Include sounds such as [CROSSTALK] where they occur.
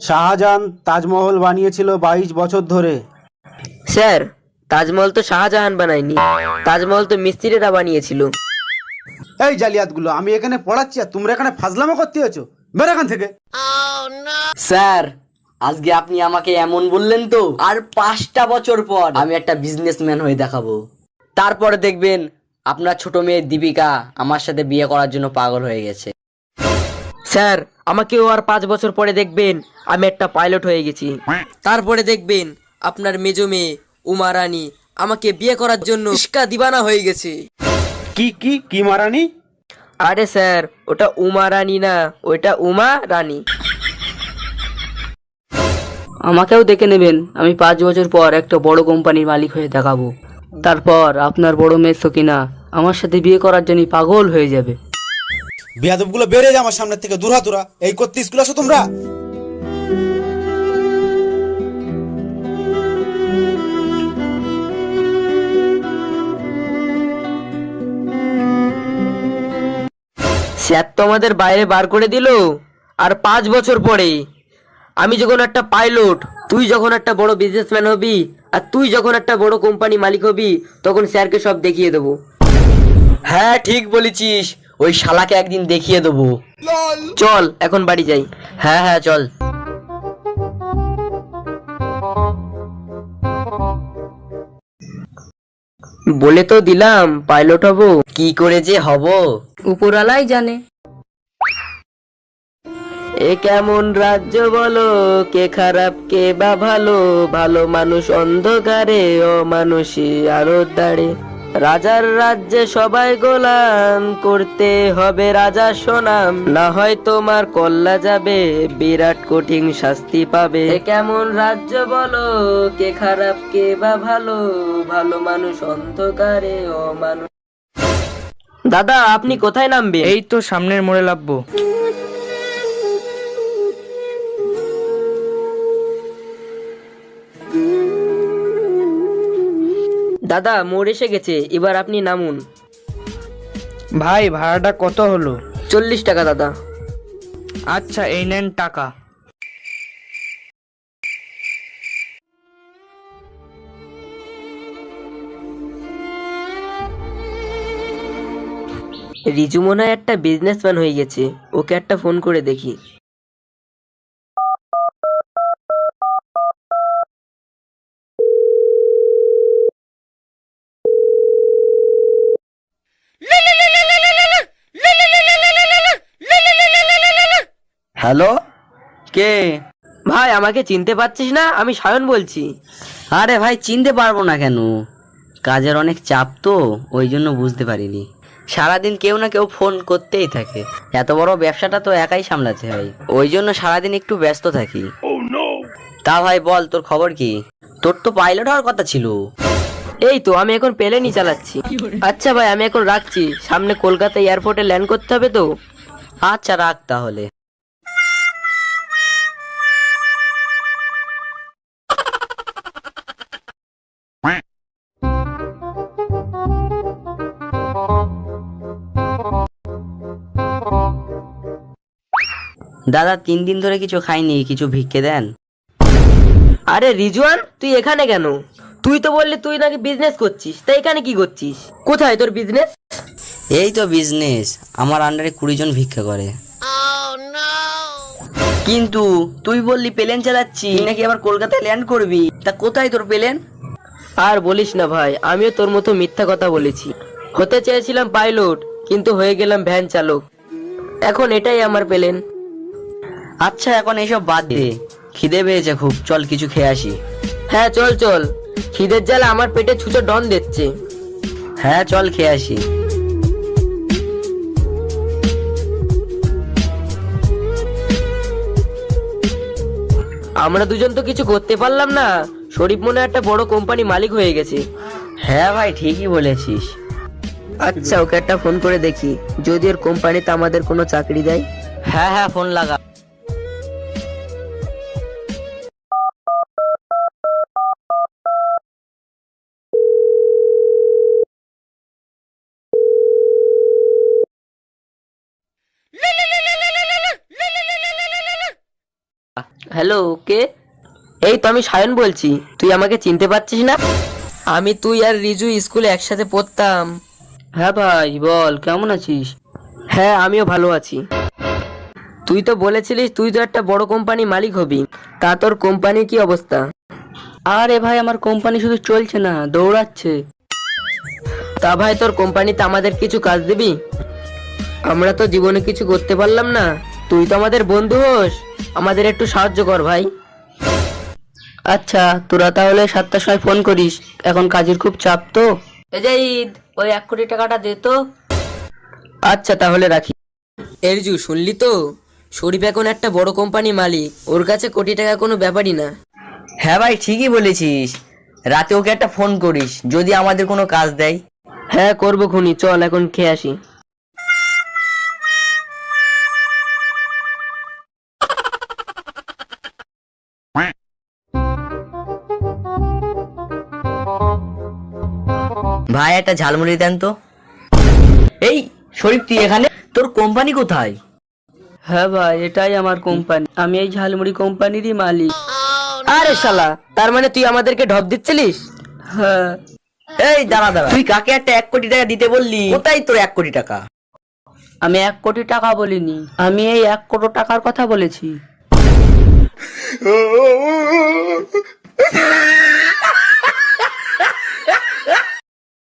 শাহজাহান তাজমহল বানিয়েছিল বাইশ বছর ধরে। স্যার তাজমহল তো শাহজাহান বানায়নি। তাজমহল তো মিস্ত্রিরা বানিয়েছিল। এই জালিয়াতগুলো আমি এখানে পড়াচ্ছি আর তোমরা এখানে ফাজলামো করতে আছো বের এখান থেকে। স্যার আজকে আপনি আমাকে এমন বললেন তো। আর পাঁচটা বছর পর আমি একটা বিজনেসম্যান হয়ে দেখাবো। তারপরে দেখবেন আপনার ছোট মেয়ে দীপিকা আমার সাথে বিয়ে করার জন্য পাগল হয়ে গেছে। স্যার আমাকেও আর পাঁচ বছর পরে দেখবেন আমি একটা পাইলট হয়ে গেছি। তারপরে দেখবেন আপনার মেজো মেয়ে উমা রানী আমাকে বিয়ে করার জন্য ইস্কা দিবানা হয়ে গেছে। কি কি কি মারানি আরে স্যার ওটা উমা রানী না ওইটা উমা রানী। আমাকেও দেখে নেবেন আমি পাঁচ বছর পর একটা বড় কোম্পানির মালিক হয়ে দেখাবো। তারপর আপনার বড় মেয়ে সকিনা আমার সাথে বিয়ে করার জন্য পাগল হয়ে যাবে। বিয়াদবগুলো বেড়ে যা আমার সামনের থেকে দূরা দূরা এই করতে স্কুল আসো তোমরা? স্যার তো আমাদের বাইরে বার করে দিল আর পাঁচ বছর পরে। আমি যখন একটা পাইলট তুই যখন একটা বড় বিজনেসম্যান হবি আর তুই যখন একটা বড় কোম্পানি মালিক হবি তখন স্যারকে সব দেখিয়ে দেবো। হ্যাঁ ঠিক বলেছিস। ওই শালাকে একদিন দেখিয়ে দেবো। চল এখন বাড়ি যাই। হ্যাঁ হ্যাঁ চল। বলে তো দিলাম পাইলট হব। কি করে যে হব? উপরালাই জানে। এ কেমন রাজ্য বলো? কে খারাপ কে বা ভালো? ভালো মানুষ অন্ধকারে ও মানুষই আরও দাঁড়ে রাজার রাজ্যে সবাই গোলাম, করতে হবে রাজা সোনাম। না হয় তোমার কল্লা যাবে, বিরাট কঠিন শাস্তি পাবে। কেমন রাজ্য বলো, কে খারাপ, কে বা ভালো ভালো মানুষ অন্ধকারে ও মানুষ দাদা, আপনি কোথায় নামবেন? এই তো সামনের মোড়ে লাভবো। দাদা মোড় এসে গেছে এবার আপনি নামুন। ভাই ভাড়াটা কত হলো? চল্লিশ টাকা দাদা। আচ্ছা এই নেন টাকা। রিজু মনে হয় একটা বিজনেসম্যান হয়ে গেছে। ওকে একটা ফোন করে দেখি। হ্যালো? কে? ভাই আমাকে চিনতে পারছিস না? আমি সায়ন বলছি। আরে ভাই চিনতে পারব না কেন? কাজের অনেক চাপ তো ওই জন্য বুঝতে পারিনি। সারাদিন কেউ না কেউ ফোন করতেই থাকে। এত বড় ব্যবসাটা তো একাই সামলাতে হয়। ওই জন্য সারাদিন একটু ব্যস্ত থাকি। তা ভাই বল তোর খবর কি? তোর তো পাইলট হওয়ার কথা ছিল। এই তো আমি এখন প্লেনই চালাচ্ছি। আচ্ছা ভাই আমি এখন রাখছি। সামনে কলকাতা এয়ারপোর্টে ল্যান্ড করতে হবে তো? আচ্ছা রাখ তাহলে। দাদা তিন দিন ধরে কিছু খাইনি কিছু ভিক্ষে দেন। আরে রিজওয়ান তুই এখানে কেন? তুই তো বললি তুই নাকি বিজনেস করছিস তাই এখানে কি করছিস? কোথায় তোর বিজনেস এই তো বিজনেস আমার আন্ডারে কুড়ি জন ভিক্ষা করে। কিন্তু তুই বললি প্লেন চালাচ্ছি নাকি আবার কলকাতায় ল্যান্ড করবি তা কোথায় তোর প্লেন আর বলিস না ভাই আমিও তোর মতো মিথ্যা কথা বলেছি। হতে চেয়েছিলাম পাইলট কিন্তু হয়ে গেলাম ভ্যান চালক। এখন এটাই আমার পেলেন আচ্ছা এখন এইসব বাদ দে। খিদে পেয়েছে খুব। চল কিছু খেয়ে আসি। হ্যাঁ চল চল। খিদের জ্বালা আমার পেটে ছুঁচো ডন দিচ্ছে। হ্যাঁ চল খেয়ে আসি। আমরা দুজন তো কিছু করতে পারলাম না। শরীফ মনে একটা বড় কোম্পানি মালিক হয়ে গেছে। হ্যাঁ ভাই, ঠিকই বলেছিস। আচ্ছা ওকে একটা ফোন করে দেখি। যদি ওর কোম্পানিতে আমাদের কোনো চাকরি দেয়। হ্যাঁ হ্যাঁ ফোন লাগা। হ্যালো কে? এই তো আমি সায়ন বলছি। তুই আমাকে চিনতে পারছিস না? আমি তুই আর রিজু স্কুলে একসাথে পড়তাম। হ্যাঁ ভাই বল কেমন আছিস? হ্যাঁ আমিও ভালো আছি। তুই তো বলেছিলিস তুই তো একটা বড় কোম্পানি মালিক হবি। তা তোর কোম্পানির কি অবস্থা? আরে ভাই আমার কোম্পানি শুধু চলছে না দৌড়াচ্ছে। তা ভাই তোর কোম্পানিতে আমাদের কিছু কাজ দিবি? আমরা তো জীবনে কিছু করতে পারলাম না। তুই তো আমাদের বন্ধু হোস। আমাদের একটু সাহায্য কর ভাই। আচ্ছা তোরা তাহলে সাতটার সময় ফোন করিস। এখন কাজের খুব চাপ তো। এই যে ঈদ ওই এক কোটি টাকাটা দে তো। আচ্ছা তাহলে রাখি। এরজু শুনলি তো? শরীফ এখন একটা বড় কোম্পানি মালিক। ওর কাছে কোটি টাকা কোনো ব্যাপারই না। হ্যাঁ ভাই ঠিকই বলেছিস। রাতে ওকে একটা ফোন করিস যদি আমাদের কোনো কাজ দেয়। হ্যাঁ করব খুনি। চল এখন খেয়ে আসি। ভাই একটা ঝালমুড়ি দেন তো। এই শরীফ তুই এখানে? তোর কোম্পানি কোথায়? হ্যাঁ ভাই এটাই আমার কোম্পানি আমি এই ঝালমুড়ি কোম্পানিরই মালিক। আরে শালা তার মানে তুই আমাদেরকে ঢপ দিচ্ছিলিস? হ্যাঁ। এই দাঁড়া দাঁড়া। তুই কাকে একটা এক কোটি টাকা দিতে বললি? কোথায় তোর এক কোটি টাকা? আমি এক কোটি টাকা বলিনি আমি এই এক কোটি টাকার কথা বলেছি। [LAUGHS]